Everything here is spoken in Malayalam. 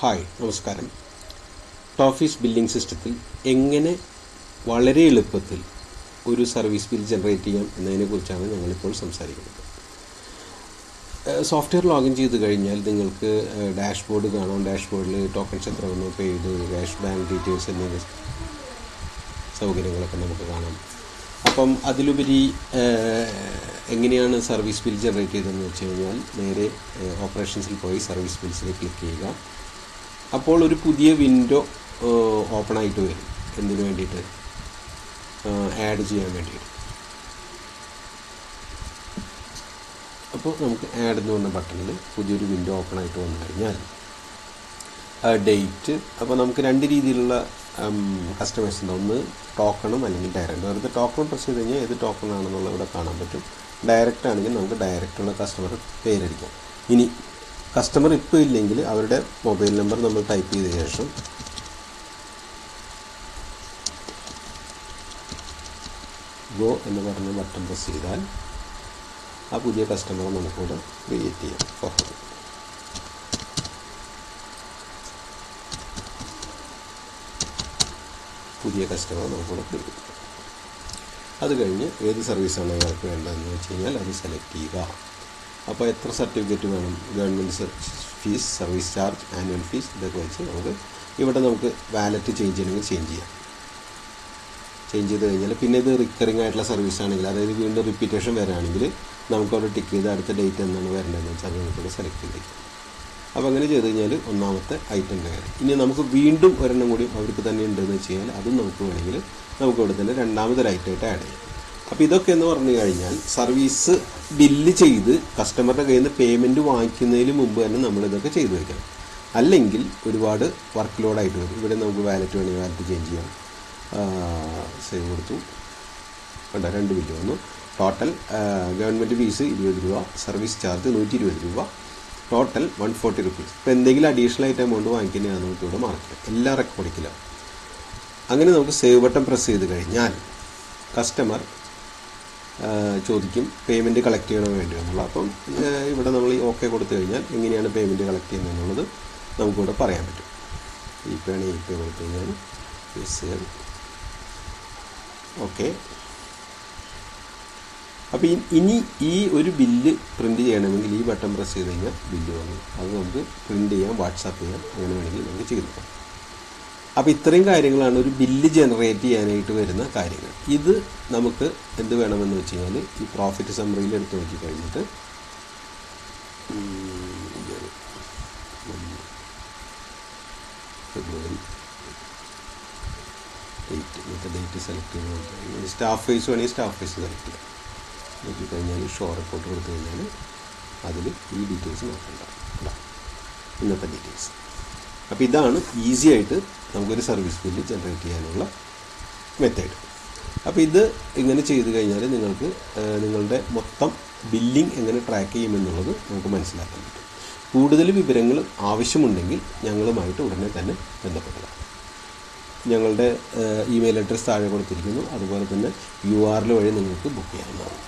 ഹായ് നമസ്കാരം. ടോഫീസ് ബില്ലിംഗ് സിസ്റ്റത്തിൽ എങ്ങനെ വളരെ എളുപ്പത്തിൽ ഒരു സർവീസ് ബിൽ ജനറേറ്റ് ചെയ്യാം എന്നതിനെക്കുറിച്ചാണ് ഞങ്ങളിപ്പോൾ സംസാരിക്കുന്നത്. സോഫ്റ്റ്വെയർ ലോഗിൻ ചെയ്ത് കഴിഞ്ഞാൽ നിങ്ങൾക്ക് ഡാഷ്ബോർഡ് കാണാം. ഡാഷ്ബോർഡിൽ ടോക്കൺസ് എത്ര വന്നു പെയ്ഡ് ക്യാഷ് ബാങ്ക് ഡീറ്റെയിൽസ് എന്നിവ സൗകര്യങ്ങളൊക്കെ നമുക്ക് കാണാം. അപ്പം അതിലുപരി എങ്ങനെയാണ് സർവീസ് ബിൽ ജനറേറ്റ് ചെയ്തതെന്ന് വെച്ച് കഴിഞ്ഞാൽ നേരെ ഓപ്പറേഷൻസിൽ പോയി സർവീസ് ബിൽസിൽ ക്ലിക്ക് ചെയ്യുക. അപ്പോൾ ഒരു പുതിയ വിൻഡോ ഓപ്പൺ ആയിട്ട് വരും. എന്തിനു വേണ്ടിയിട്ട്? ആഡ് ചെയ്യാൻ വേണ്ടിയിട്ട്. അപ്പോൾ നമുക്ക് ആഡ് എന്ന് പറഞ്ഞ ബട്ടണിൽ പുതിയൊരു വിൻഡോ ഓപ്പൺ ആയിട്ട് വന്നു കഴിഞ്ഞാൽ ഡേറ്റ് അപ്പോൾ നമുക്ക് രണ്ട് രീതിയിലുള്ള കസ്റ്റമേഴ്സ് ഉണ്ട്. ഒന്ന് ടോക്കണും അല്ലെങ്കിൽ ഡയറക്റ്റ് വെറുതെ ടോക്കൺ പ്രസ് ചെയ്ത് കഴിഞ്ഞാൽ ഏത് ടോക്കൺ ആണെന്നുള്ളത് ഇവിടെ കാണാൻ പറ്റും. ഡയറക്റ്റ് ആണെങ്കിൽ നമുക്ക് ഡയറക്റ്റുള്ള കസ്റ്റമർ പേരടിക്കാം. ഇനി കസ്റ്റമർ ഇപ്പോൾ ഇല്ലെങ്കിൽ അവരുടെ മൊബൈൽ നമ്പർ നമ്മൾ ടൈപ്പ് ചെയ്ത ശേഷം ഗോ എന്ന് പറഞ്ഞ ബട്ടൺ പ്രസ് ചെയ്താൽ ആ പുതിയ കസ്റ്റമർ നമുക്കിവിടെ ക്രിയേറ്റ് ചെയ്യാം. ഫഹദ് പുതിയ കസ്റ്റമർ നമുക്കിവിടെ ക്രിയേറ്റ് ചെയ്യാം. അത് കഴിഞ്ഞ് ഏത് സർവീസാണ് അയാൾക്ക് വേണ്ടതെന്ന് വെച്ച് കഴിഞ്ഞാൽ അത് സെലക്ട് ചെയ്യുക. അപ്പോൾ എത്ര സർട്ടിഫിക്കറ്റ് വേണം? Government fees service charge annual fees ഇതൊക്കെ വെച്ച് നമുക്ക് ഇവിടെ നമുക്ക് വാലറ്റ് ചേഞ്ച് ചെയ്യണമെങ്കിൽ ചേഞ്ച് ചെയ്യാം. ചേഞ്ച് ചെയ്ത് കഴിഞ്ഞാൽ പിന്നെ ഇത് റിക്കറിങ് ആയിട്ടുള്ള സർവീസ് ആണെങ്കിൽ അതായത് വീണ്ടും റിപ്പീറ്റേഷൻ വരാണെങ്കിൽ നമുക്ക് അവിടെ ടിക്ക് ചെയ്ത് അടുത്ത ഡേറ്റ് എന്നാണ് വരേണ്ടതെന്ന് വെച്ചാൽ നമുക്കിവിടെ സെലക്ട് ചെയ്ത് അപ്പോൾ അങ്ങനെ ചെയ്ത് കഴിഞ്ഞാൽ ഒന്നാമത്തെ ഐറ്റം കാര്യം. ഇനി നമുക്ക് വീണ്ടും ഒരെണ്ണം കൂടി അവർക്ക് തന്നെ ഉണ്ടെന്ന് വെച്ച് കഴിഞ്ഞാൽ അതും നമുക്ക് വേണമെങ്കിൽ നമുക്ക് ഇവിടെ തന്നെ രണ്ടാമതൊരു ഐറ്റമായിട്ട് ആഡ് ചെയ്യാം. അപ്പോൾ ഇതൊക്കെ എന്ന് പറഞ്ഞു കഴിഞ്ഞാൽ സർവീസ് ബില്ല് ചെയ്ത് കസ്റ്റമറുടെ കയ്യിൽ നിന്ന് പേയ്മെന്റ് വാങ്ങിക്കുന്നതിന് മുമ്പ് തന്നെ നമ്മളിതൊക്കെ ചെയ്തു വയ്ക്കണം അല്ലെങ്കിൽ ഒരുപാട് വർക്ക് ലോഡായിട്ട് വരും. ഇവിടെ നമുക്ക് വാലറ്റ് വേണമെങ്കിൽ വാലറ്റ് ചേഞ്ച് ചെയ്യാം. സേവ് കൊടുത്തു. വേണ്ട രണ്ട് ബില്ല് വന്നു. ടോട്ടൽ ഗവൺമെന്റ് ഫീസ് ഇരുപത് രൂപ സർവീസ് ചാർജ് നൂറ്റി ഇരുപത് രൂപ. Total one forty rupees. ഇപ്പോൾ എന്തെങ്കിലും അഡീഷണൽ ആയിട്ട് എമൗണ്ട് വാങ്ങിക്കുന്നതാണ് നമുക്ക് ഇവിടെ മാർക്ക് എല്ലാം റെക്കോർഡിക്കില്ല അങ്ങനെ നമുക്ക് സേവ് ബട്ടൺ പ്രസ് ചെയ്ത് കഴിഞ്ഞാൽ കസ്റ്റമർ ചോദിക്കും പേയ്മെന്റ് കളക്ട് ചെയ്യണോ വേണ്ടിയോ എന്നുള്ളത് അപ്പം ഇവിടെ നമ്മൾ ഈ ഓക്കെ കൊടുത്തു കഴിഞ്ഞാൽ എങ്ങനെയാണ് പേയ്മെന്റ് കളക്ട് ചെയ്യുന്നത് എന്നുള്ളത് നമുക്കിവിടെ പറയാൻ പറ്റും. ഈ പേ ആണ് ഈ പേ കൊടുത്തു കഴിഞ്ഞാൽ യെസ് ഓക്കെ അപ്പോൾ ഇനി ഈ ഒരു ബില്ല് പ്രിന്റ് ചെയ്യണമെങ്കിൽ ഈ ബട്ടൺ പ്രസ് ചെയ്ത് കഴിഞ്ഞാൽ ബില്ല് വന്നു. അത് നമുക്ക് പ്രിന്റ് ചെയ്യാം വാട്സാപ്പ് ചെയ്യാം അങ്ങനെ വേണമെങ്കിൽ നമുക്ക് ചെയ്തു അപ്പോൾ ഇത്രയും കാര്യങ്ങളാണ് ഒരു ബില്ല് ജനറേറ്റ് ചെയ്യാനായിട്ട് വരുന്ന കാര്യങ്ങൾ. ഇത് നമുക്ക് എന്ത് വേണമെന്ന് വെച്ച് കഴിഞ്ഞാൽ ഈ പ്രോഫിറ്റ് സമ്മറിയിൽ എടുത്ത് നോക്കി കഴിഞ്ഞിട്ട് ഫെബ്രുവരി ഡേറ്റ് ഇന്നത്തെ ഡേറ്റ് സെലക്ട് ചെയ്ത് സ്റ്റാഫ് ഫേസ് വേണമെങ്കിൽ സ്റ്റാഫ് ഫേസ് സെലക്ട് ചെയ്യാം. നോക്കി കഴിഞ്ഞാൽ ഷോ റിപ്പോർട്ട് കൊടുത്തു കഴിഞ്ഞാൽ അതിൽ ഈ ഡീറ്റെയിൽസ് നോക്കണ്ട. ഇന്നത്തെ ഡീറ്റെയിൽസ് അപ്പോൾ ഇതാണ് ഈസി ആയിട്ട് നമുക്കൊരു സർവീസ് ബില്ല് ജനറേറ്റ് ചെയ്യാനുള്ള മെത്തേഡ് അപ്പോൾ ഇത് ഇങ്ങനെ ചെയ്ത് കഴിഞ്ഞാൽ നിങ്ങൾക്ക് നിങ്ങളുടെ മൊത്തം ബില്ലിംഗ് എങ്ങനെ ട്രാക്ക് ചെയ്യുമെന്നുള്ളത് നമുക്ക് മനസ്സിലാക്കാൻ പറ്റും. കൂടുതൽ വിവരങ്ങൾ ആവശ്യമുണ്ടെങ്കിൽ ഞങ്ങളുമായിട്ട് ഉടനെ തന്നെ ബന്ധപ്പെടുക ഞങ്ങളുടെ ഇമെയിൽ അഡ്രസ്സ് താഴെ കൊടുത്തിരിക്കുന്നു. അതുപോലെ തന്നെ യു ആർ എൽ വഴി നിങ്ങൾക്ക് ബുക്ക് ചെയ്യാവുന്നതാണ്.